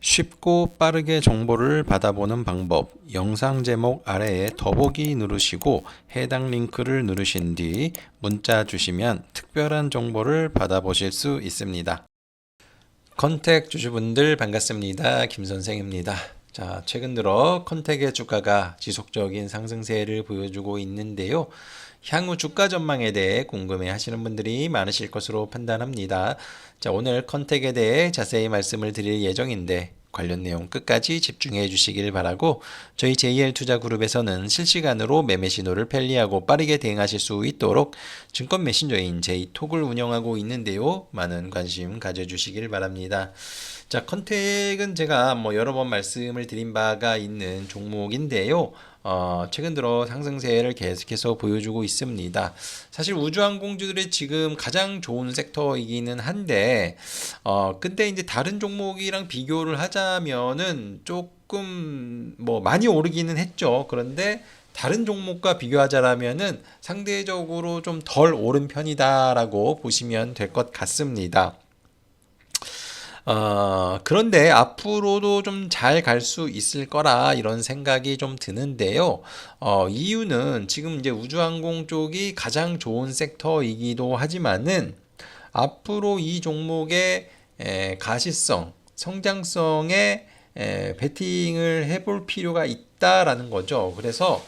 쉽고 빠르게 정보를 받아보는 방법 영상 제목 아래에 더보기 누르시고 해당 링크를 누르신 뒤 문자 주시면 특별한 정보를 받아보실 수 있습니다. 컨택 주주분들 반갑습니다. 김 선생입니다. 자, 최근 들어 컨택의 주가가 지속적인 상승세를 보여주고 있는데요. 향후 주가 전망에 대해 궁금해 하시는 분들이 많으실 것으로 판단합니다. 자, 오늘 컨택에 대해 자세히 말씀을 드릴 예정인데 관련 내용 끝까지 집중해 주시길 바라고 저희 JL 투자그룹에서는 실시간으로 매매 신호를 편리하고 빠르게 대응하실 수 있도록 증권 메신저인 제이톡을 운영하고 있는데요. 많은 관심 가져주시길 바랍니다. 자, 컨택은 제가 뭐 여러 번 말씀을 드린 바가 있는 종목인데요. 어, 최근 들어 상승세를 계속해서 보여주고 있습니다. 사실 우주항공주들의 지금 가장 좋은 섹터이기는 한데, 어, 근데 이제 다른 종목이랑 비교를 하자면은 조금 뭐 많이 오르기는 했죠. 그런데 다른 종목과 비교하자라면은 상대적으로 좀 덜 오른 편이다라고 보시면 될 것 같습니다. 어, 그런데 앞으로도 좀 잘 갈 수 있을 거라 이런 생각이 좀 드는데요. 어, 이유는 지금 이제 우주항공 쪽이 가장 좋은 섹터이기도 하지만은 앞으로 이 종목의 에, 가시성, 성장성에 에, 베팅을 해볼 필요가 있다라는 거죠. 그래서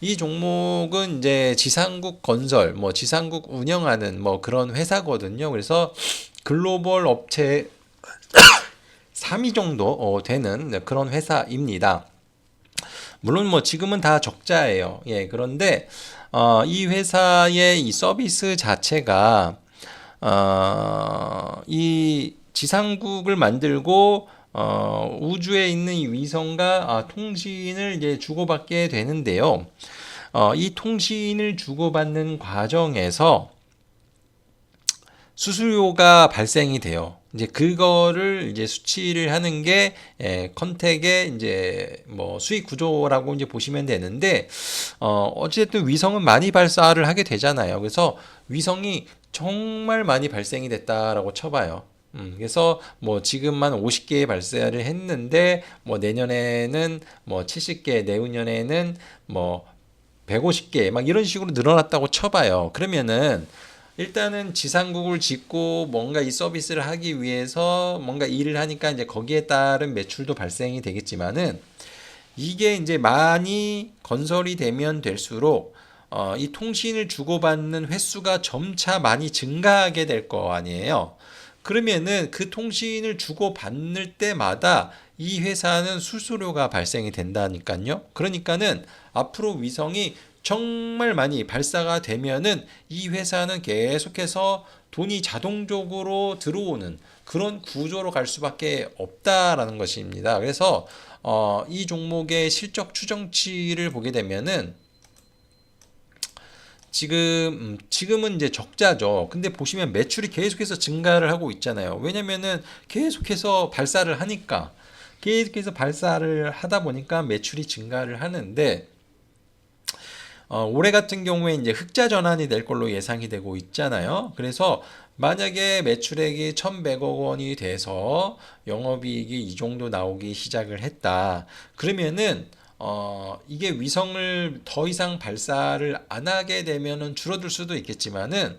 이 종목은 이제 지상국 건설, 뭐 지상국 운영하는 뭐 그런 회사거든요. 그래서 글로벌 업체 3위 정도 어, 되는 그런 회사입니다. 물론 뭐 지금은 다 적자예요. 예, 그런데 어, 이 회사의 이 서비스 자체가 어, 이 지상국을 만들고 어, 우주에 있는 이 위성과 아, 통신을 이제 주고받게 되는데요. 어, 이 통신을 주고받는 과정에서 수수료가 발생이 돼요. 이제 그거를 이제 수치를 하는 게 예, 컨택의 이제 뭐 수익 구조라고 이제 보시면 되는데 어 어쨌든 위성은 많이 발사를 하게 되잖아요. 그래서 위성이 정말 많이 발생이 됐다라고 쳐봐요. 음, 그래서 뭐 지금만 50개 발사를 했는데 뭐 내년에는 뭐 70개, 내후년에는 뭐 150개 막 이런 식으로 늘어났다고 쳐봐요. 그러면은 일단은 지상국을 짓고 뭔가 이 서비스를 하기 위해서 뭔가 일을 하니까 이제 거기에 따른 매출도 발생이 되겠지만은 이게 이제 많이 건설이 되면 될수록 어, 이 통신을 주고받는 횟수가 점차 많이 증가하게 될 거 아니에요. 그러면은 그 통신을 주고받을 때마다 이 회사는 수수료가 발생이 된다니까요. 그러니까는 앞으로 위성이 정말 많이 발사가 되면은 이 회사는 계속해서 돈이 자동적으로 들어오는 그런 구조로 갈 수밖에 없다라는 것입니다. 그래서 어, 이 종목의 실적 추정치를 보게 되면은 지금 음, 지금은 이제 적자죠. 근데 보시면 매출이 계속해서 증가를 하고 있잖아요. 왜냐면은 계속해서 발사를 하니까 계속해서 발사를 하다 보니까 매출이 증가를 하는데 어, 올해 같은 경우에 이제 흑자 전환이 될 걸로 예상이 되고 있잖아요. 그래서 만약에 매출액이 1,100억 원이 돼서 영업이익이 이 정도 나오기 시작을 했다. 그러면은 어, 이게 위성을 더 이상 발사를 안 하게 되면은 줄어들 수도 있겠지만은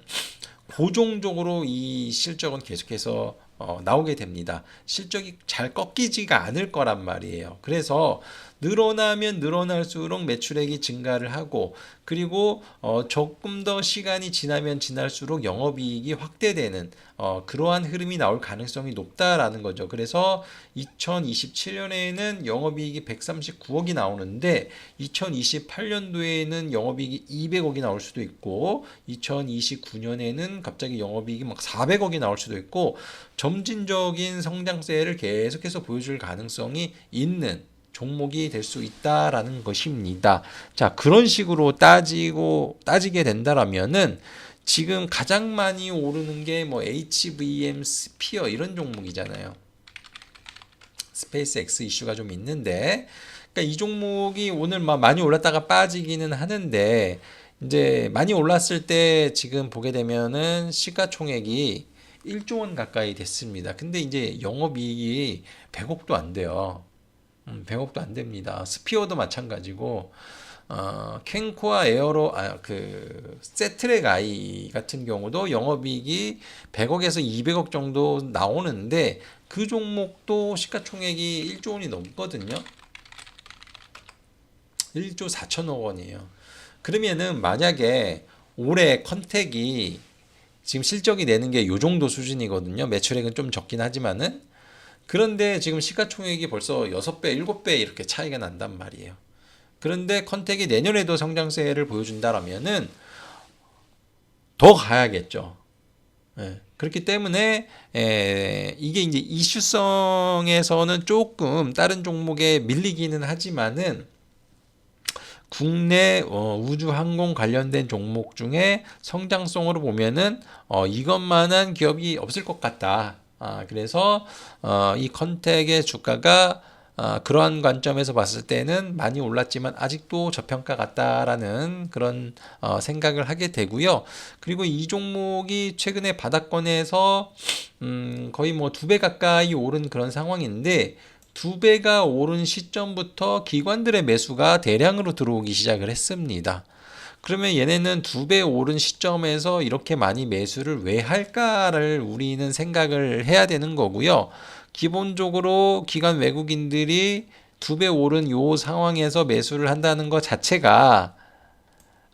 고정적으로 이 실적은 계속해서 어, 나오게 됩니다. 실적이 잘 꺾이지가 않을 거란 말이에요. 그래서 늘어나면 늘어날수록 매출액이 증가를 하고 그리고 어, 조금 더 시간이 지나면 지날수록 영업이익이 확대되는 어, 그러한 흐름이 나올 가능성이 높다라는 거죠. 그래서 2027년에는 영업이익이 139억이 나오는데 2028년도에는 영업이익이 200억이 나올 수도 있고 2029년에는 갑자기 영업이익이 막 400억이 나올 수도 있고 점진적인 성장세를 계속해서 보여줄 가능성이 있는 종목이 될 수 있다라는 것입니다. 자, 그런 식으로 따지고 따지게 된다라면은 지금 가장 많이 오르는 게 뭐 HVM 스피어 이런 종목이잖아요. 스페이스 X 이슈가 좀 있는데 그러니까 이 종목이 오늘 막 많이 올랐다가 빠지기는 하는데 이제 많이 올랐을 때 지금 보게 되면은 시가총액이 1조 원 가까이 됐습니다. 근데 이제 영업이익이 100억도 안 돼요. 음, 100억도 안 됩니다. 스피어도 마찬가지고 어, 캔코아 에어로 아, 그 세트랙 아이 같은 경우도 영업이익이 100억에서 200억 정도 나오는데 그 종목도 시가총액이 1조 원이 넘거든요. 1조 4천억 원이에요. 그러면은 만약에 올해 컨택이 지금 실적이 내는 게 요 정도 수준이거든요. 매출액은 좀 적긴 하지만은 그런데 지금 시가총액이 벌써 6배, 7배 이렇게 차이가 난단 말이에요. 그런데 컨택이 내년에도 성장세를 보여준다라면은 더 가야겠죠. 예, 그렇기 때문에 에, 이게 이제 이슈성에서는 조금 다른 종목에 밀리기는 하지만은 국내 어, 우주 항공 관련된 종목 중에 성장성으로 보면은 어, 이것만한 기업이 없을 것 같다. 아, 그래서 어, 이 컨택의 주가가 아, 그러한 관점에서 봤을 때는 많이 올랐지만 아직도 저평가 같다라는 그런 어, 생각을 하게 되고요. 그리고 이 종목이 최근에 바닥권에서 음, 거의 뭐 두 배 가까이 오른 그런 상황인데 두 배가 오른 시점부터 기관들의 매수가 대량으로 들어오기 시작을 했습니다. 그러면 얘네는 두 배 오른 시점에서 이렇게 많이 매수를 왜 할까를 우리는 생각을 해야 되는 거고요. 기본적으로 기관 외국인들이 두 배 오른 요 상황에서 매수를 한다는 것 자체가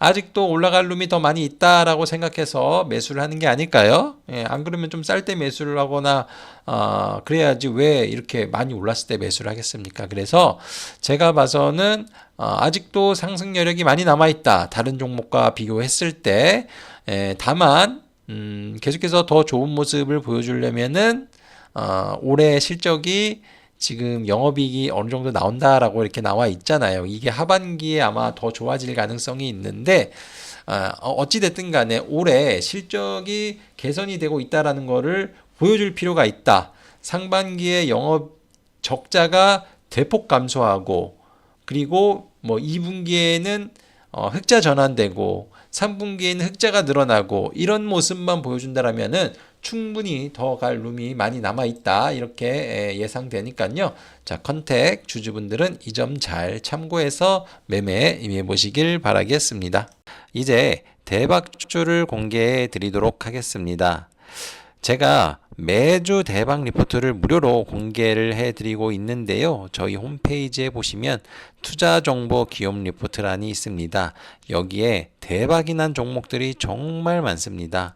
아직도 올라갈 룸이 더 많이 있다라고 생각해서 매수를 하는 게 아닐까요? 예, 안 그러면 좀 쌀 때 매수를 하거나 어, 그래야지 왜 이렇게 많이 올랐을 때 매수를 하겠습니까? 그래서 제가 봐서는 어, 아직도 상승 여력이 많이 남아 있다. 다른 종목과 비교했을 때 예, 다만 음, 계속해서 더 좋은 모습을 보여주려면은 어, 올해 실적이 지금 영업이익이 어느 정도 나온다라고 이렇게 나와 있잖아요. 이게 하반기에 아마 더 좋아질 가능성이 있는데 아, 어, 어찌 됐든 간에 올해 실적이 개선이 되고 있다라는 거를 보여줄 필요가 있다. 상반기에 영업 적자가 대폭 감소하고 그리고 뭐 2분기에는 어, 흑자 전환되고 3분기에는 흑자가 늘어나고 이런 모습만 보여준다라면은 충분히 더 갈 룸이 많이 남아 있다 이렇게 예상되니까요. 자 컨택 주주분들은 이 점 잘 참고해서 매매에 임해 보시길 바라겠습니다. 이제 대박주를 공개해 드리도록 하겠습니다. 제가 매주 대박 리포트를 무료로 공개를 해드리고 있는데요. 저희 홈페이지에 보시면 투자 정보 기업 리포트란이 있습니다. 여기에 대박이 난 종목들이 정말 많습니다.